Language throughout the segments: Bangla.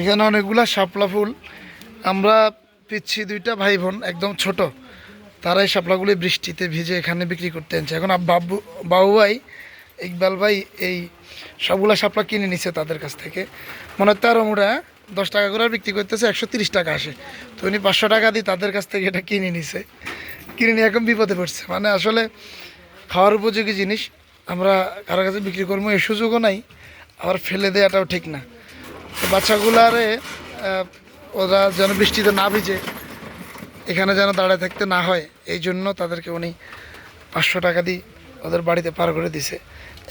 এখানে অনেকগুলা শাপলা ফুল। আমরা পিচ্ছি দুইটা ভাই বোন একদম ছোট। তারা এই শাপলাগুলি বৃষ্টিতে ভিজে এখানে বিক্রি করতে আনছে। এখন বাবু বাবু ভাই ইকবাল ভাই এই সবগুলা শাপলা কিনে নিছে তাদের কাছ থেকে। মনে হয় তেরো মুড়া দশ টাকা করে বিক্রি করতেছে, একশো তিরিশ টাকা আসে। তো উনি পাঁচশো টাকা দিয়ে তাদের কাছ থেকে এটা কিনে নিছে। কিনে নিয়ে এখন বিপদে পড়ছে। মানে আসলে খাওয়ার উপযোগী জিনিস। আমরা কারও কাছে বিক্রি করব, এই সুযোগও নাই। আবার ফেলে দেওয়াটাও ঠিক না। বাচ্চাগুলারে ওরা যেন বৃষ্টিতে না ভিজে, এখানে যেন দাঁড়ায় থাকতে না হয়, এই জন্য তাদেরকে উনি পাঁচশো টাকা দিয়ে ওদের বাড়িতে পার করে দিছে।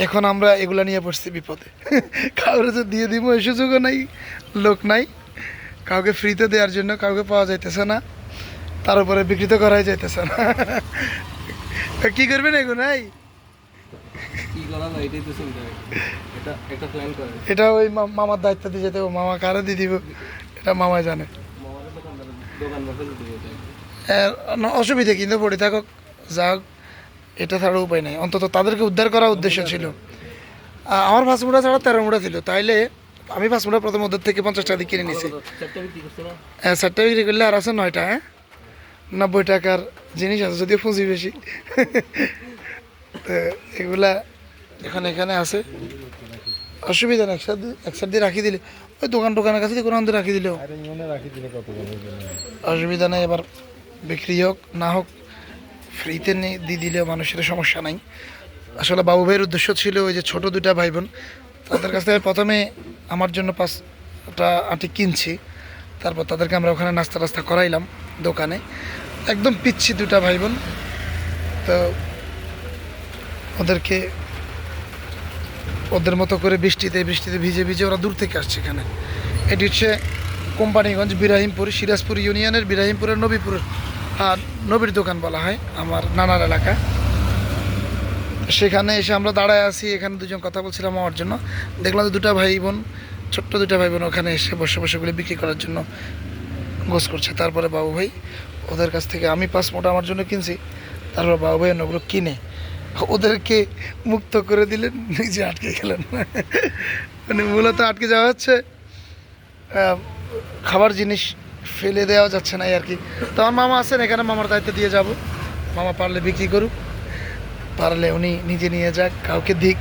এখন আমরা এগুলা নিয়ে পড়ছি বিপদে। কাউরে যে দিয়ে দিব, এই সুযোগও নাই, লোক নাই। কাউকে ফ্রিতে দেওয়ার জন্য কাউকে পাওয়া যাইতেছে না, তার উপরে বিকৃত করাই যাইতেছে না। তা কি করবেন এগুলো নাই কি করা যায় এটাই তো চিন্তা। এটা একটা প্ল্যান করে। এটা ওই মামার দায়িত্ব দিয়ে যেতে মামা কারে দিয়ে দিব? এটা মামাই জানে। দোকান না অসুবিধা কিন্তু পড়ে। থাকুক যা এটা ছাড়া উপায় নাই। অন্তত তাদেরকে উদ্ধার করার উদ্দেশ্য ছিল। আমার পাঁচ মুড়া ছাড়া তেরো মুড়া ছিল। তাইলে আমি পাঁচ মুড়া প্রথম ওদের থেকে পঞ্চাশ টাকা দিয়ে কিনে নিছি। চারটা বিক্রি করছে না? হ্যাঁ চারটা বিক্রি করলে আর আছে নয়টা হ্যাঁ? নব্বই টাকার জিনিস আছে যদিও পুঁজি বেশি। তো এগুলা এখন, এখানে আছে। অসুবিধা নেই, একসাথে একসাথে দিয়ে রাখি দিলে। ওই দোকান টোকানের কাছে কোনো আনতে রাখি দিলেও। অসুবিধা নেই, এবার বিক্রি হোক, না হোক, ফ্রিতে নিয়ে দিয়ে দিলেও মানুষের সমস্যা নাই। আসলে বাবু ভাইয়ের উদ্দেশ্য ছিল ওই যে ছোট দুটা ভাই বোন তাদের কাছ থেকে প্রথমে আমার জন্য পাঁচটা আটি কিনছি। তারপর তাদেরকে আমরা ওখানে নাস্তা টাস্তা করাইলাম দোকানে। একদম পিচ্ছি দুটা ভাই বোন তো ওদেরকে ওদের মতো করে বৃষ্টিতে বৃষ্টিতে ভিজে ভিজে ওরা দূর থেকে আসছে এখানে। এটি হচ্ছে কোম্পানিগঞ্জ বিরাহিমপুর, সিরাজপুর ইউনিয়নের বিরাহিমপুরের নবীপুর আর নবীর দোকান বলা হয়, আমার নানার এলাকা। সেখানে এসে আমরা দাঁড়ায় আছি, এখানে দুজন কথা বলছিলাম আমার জন্য। দেখলাম যে দুটা ভাই বোন ছোট্ট দুটা ভাই বোন ওখানে এসে বসে বসে গুলি বিক্রি করার জন্য গোস করছে। তারপরে বাবু ভাই ওদের কাছ থেকে আমি মোটা আমার জন্য কিনছি, তারপর বাবু ভাই ওগুলো কিনে ওদেরকে মুক্ত করে দিলেন, নিজে আটকে গেলেন। মানে মূলত আটকে যাওয়া হচ্ছে খাবার জিনিস ফেলে দেওয়া যাচ্ছে না আর কি। তো আমার মামা আছেন, এখানে মামার দায়িত্ব দিয়ে যাব। মামা পারলে বিক্রি করুক, পারলে উনি নিজে নিয়ে যাক, কাউকে দিক।